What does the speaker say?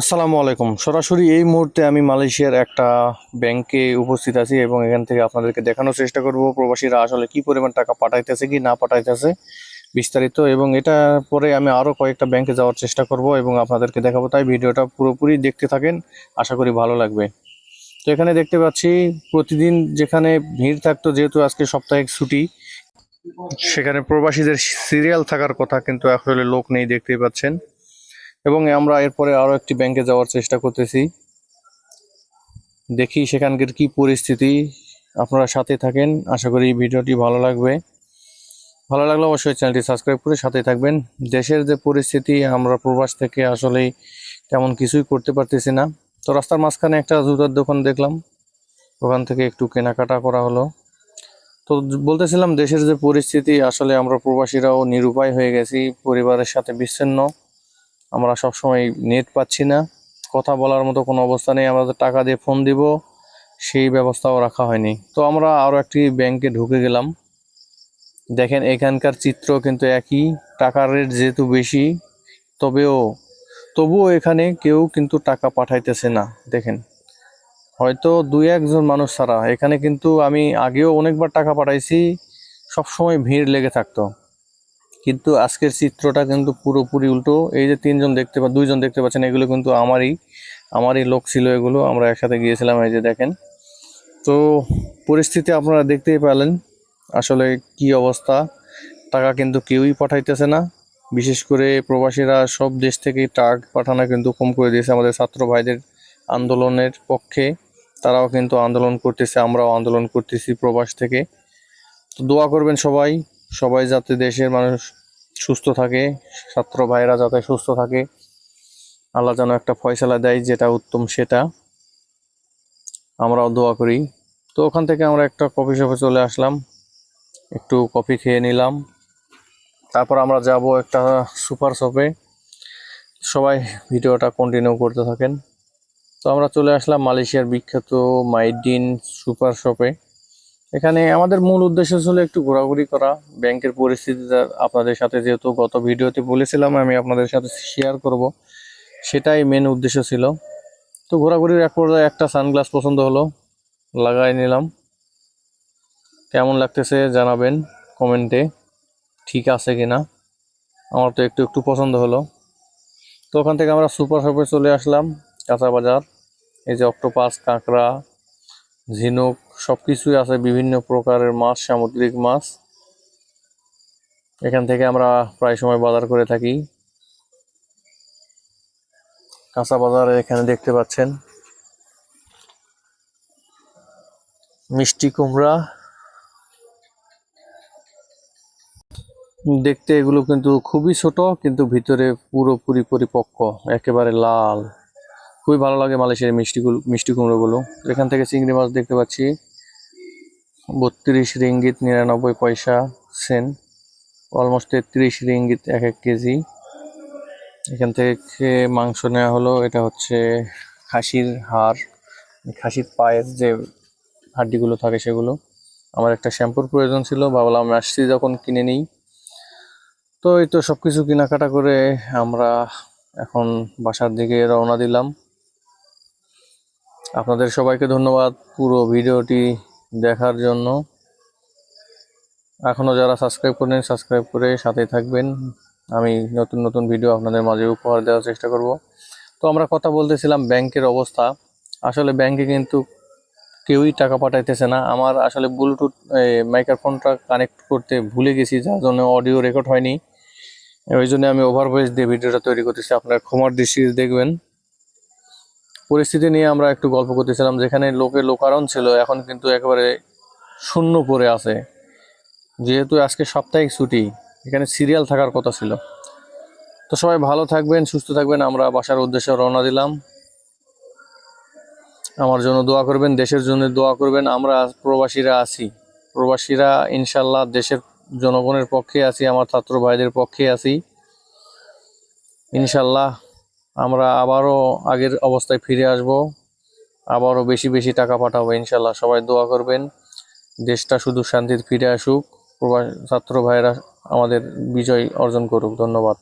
আসসালামু আলাইকুম। সরাসরি এই মুহূর্তে আমি মালয়েশিয়ার একটা ব্যাংকে উপস্থিত আছি এবং এখান থেকে আপনাদেরকে দেখানোর চেষ্টা করব প্রবাসীরা আসলে কি পরিমাণ টাকা পাঠাইতেছে, কি না পাঠাইতেছে বিস্তারিত। এবং এটা পরে আমি আরও কয়েকটা ব্যাংকে যাওয়ার চেষ্টা করব এবং আপনাদেরকে দেখাবো। তাই ভিডিওটা পুরোপুরি দেখতে থাকেন, আশা করি ভালো লাগবে। তো এখানে দেখতে পাচ্ছি প্রতিদিন যেখানে ভিড় থাকতো, যেহেতু আজকে সাপ্তাহিক ছুটি, সেখানে প্রবাসীদের সিরিয়াল থাকার কথা কিন্তু আসলে লোক নেই, দেখতেই পাচ্ছেন। এবং আমরা এরপরে আরও একটি ব্যাংকে যাওয়ার চেষ্টা করতেছি। দেখি সেখানকার কি পরিস্থিতি। আপনারা সাথে থাকেন। আশা করি ভিডিওটি ভালো লাগবে। ভালো লাগলে অবশ্যই চ্যানেলটি সাবস্ক্রাইব করে সাথে থাকবেন। দেশের যে পরিস্থিতি, আমরা প্রবাস থেকে আসলেই তেমন কিছুই করতে পারতেছি না। তো রাস্তার মাঝখানে একটা জুতার দোকান দেখলাম। ওখান থেকে একটু কেনাকাটা করা হলো। তো বলতেছিলাম, দেশের যে পরিস্থিতি, আসলে আমরা প্রবাসীরাও নিরুপায় হয়ে গেছি, পরিবারের সাথে বিচ্ছিন্ন। আমরা সবসময় নেট পাচ্ছি না। কথা বলার মতো কোনো অবস্থা নেই। আমরা টাকা দিয়ে ফোন দিব, সেই ব্যবস্থাও রাখা হয়নি। তো আমরা আরও একটি ব্যাংকে ঢুকে গেলাম। দেখেন এখানকার চিত্র কিন্তু একই, টাকার রেট যেহেতু বেশি, তবেও, তবুও এখানে কেউ কিন্তু টাকা পাঠাইতেছে না। দেখেন, হয়তো দুই একজন মানুষ ছাড়া। এখানে কিন্তু আমি আগেও অনেকবার টাকা পাঠাইছি, সবসময় ভিড় লেগে থাকতো। কিন্তু আজকের চিত্রটা কিন্তু পুরোপুরি উল্টো। এই যে তিনজন দেখতে পা দুইজন দেখতে পাচ্ছেন, এগুলো কিন্তু আমারই আমারই লোক ছিল এগুলো। আমরা একসাথে গিয়েছিলাম, এই যে দেখেন। তো পরিস্থিতি আপনারা দেখতেই পেলেন, আসলে কি অবস্থা। টাকা কিন্তু কেউই পাঠাইতেছে না। বিশেষ করে প্রবাসীরা সব দেশ থেকে টাকা পাঠানো কিন্তু কম করে দিয়েছে আমাদের ছাত্র ভাইদের আন্দোলনের পক্ষে। তারাও কিন্তু আন্দোলন করতেছে, আমরাও আন্দোলন করতেছি প্রবাস থেকে। তো দোয়া করবেন সবাই সবাই যাতে দেশের মানুষ সুস্থ থাকে, ছাত্র ভাইরা যাতে সুস্থ থাকে। আল্লাহ যেন একটা ফয়সালা দেয়, যেটা উত্তম সেটা। আমরাও দোয়া করি। তো ওখান থেকে আমরা একটা কফি শপে চলে আসলাম। একটু কফি খেয়ে নিলাম। তারপর আমরা যাব একটা সুপার শপে। সবাই ভিডিওটা কন্টিনিউ করতে থাকেন। তো আমরা চলে আসলাম মালয়েশিয়ার বিখ্যাত মাইডিন সুপার শপে। এখানে আমাদের মূল উদ্দেশ্য ছিল একটু ঘোরাঘুরি করা। ব্যাংকের পরিস্থিতিটা আপনাদের সাথে যেহেতু গত ভিডিওতে বলেছিলাম, আমি আপনাদের সাথে শেয়ার করব। সেটাই মেন উদ্দেশ্য ছিল। তো ঘোরাঘুরির এক পর্যায়ে একটা সানগ্লাস পছন্দ হলো, লাগাই নিলাম। কেমন লাগতেছে জানাবেন কমেন্টে, ঠিক আছে কি না আমার তো একটু একটু পছন্দ হলো। তো ওখান থেকে আমরা সুপার শপে চলে আসলাম, কাঁচা বাজার, এই যে অক্টোপাস কাঁকড়া ঝিনুক সব কিছুই আছে, বিভিন্ন প্রকারের মাছ, সামুদ্রিক মাছ। এখান থেকে আমরা প্রায় সময় বাজার করে থাকি। কাঁচা বাজার এখানে দেখতে পাচ্ছেন। মিষ্টি কুমড়া। দেখতে এগুলো কিন্তু খুবই ছোট, কিন্তু ভিতরে পুরোপুরি পরিপক্ক, একেবারে লাল। খুবই ভালো লাগে মালয়েশিয়ার মিষ্টিগুলো মিষ্টি কুমড়োগুলো। এখান থেকে চিংড়ি মাছ দেখতে পাচ্ছি। বত্রিশ রিঙ্গিত নিরানব্বই পয়সা সেন। অলমোস্ট তেত্রিশ রিঙ্গিত এক এক কেজি। এখান থেকে মাংস নেওয়া হলো। এটা হচ্ছে খাসির হাড়। খাসির পায়ের যে হাড্ডিগুলো থাকে সেগুলো। আমার একটা শ্যাম্পুর প্রয়োজন ছিল। ভাবলাম আসছি যখন কিনে নিই। তো এই তো সব কিছু কেনাকাটা করে আমরা এখন বাসার দিকে রওনা দিলাম। আপনাদের সবাইকে ধন্যবাদ পুরো ভিডিওটি দেখার জন্য। এখনও যারা সাবস্ক্রাইব করেন সাবস্ক্রাইব করে সাথে থাকবেন। আমি নতুন নতুন ভিডিও আপনাদের মাঝে উপহার দেওয়ার চেষ্টা করব। তো আমরা কথা বলতেছিলাম ব্যাংকের অবস্থা। আসলে ব্যাংকে কিন্তু কেউই টাকা পাঠাইতেছে না। আমার আসলে ব্লুটুথ মাইক্রোফোনটা কানেক্ট করতে ভুলে গেছি, যার জন্য অডিও রেকর্ড হয়নি। ওই জন্য আমি ওভার ভয়েস দিয়ে ভিডিওটা তৈরি করতেছি। আপনারা ক্ষমার দৃষ্টি দেখবেন। পরিস্থিতি নিয়ে আমরা একটু গল্প করতেছিলাম, যেখানে লোকে লোকারণ ছিল, এখন কিন্তু একেবারে শূন্য পড়ে আছে। যেহেতু আজকে সাপ্তাহিক ছুটি, এখানে সিরিয়াল থাকার কথা ছিল। তো সবাই ভালো থাকবেন, সুস্থ থাকবেন, আমরা বাসার উদ্দেশ্যে রওনা দিলাম। আমার জন্য দোয়া করবেন, দেশের জন্য দোয়া করবেন, আমরা প্রবাসীরা আছি। প্রবাসীরা ইনশাল্লাহ দেশের জনগণের পক্ষে আছি, আমার ছাত্র ভাইদের পক্ষে আছি। ইনশাল্লাহ আমরা আবারও আগের অবস্থায় ফিরে আসব। আবারও বেশি বেশি টাকা পাঠাবো, ইনশাল্লাহ সবাই দোয়া করবেন। দেশটা শুধু শান্তির ফিরে আসুক। প্রবাস ছাত্র ভাইয়েরা আমাদের বিজয় অর্জন করুক। ধন্যবাদ।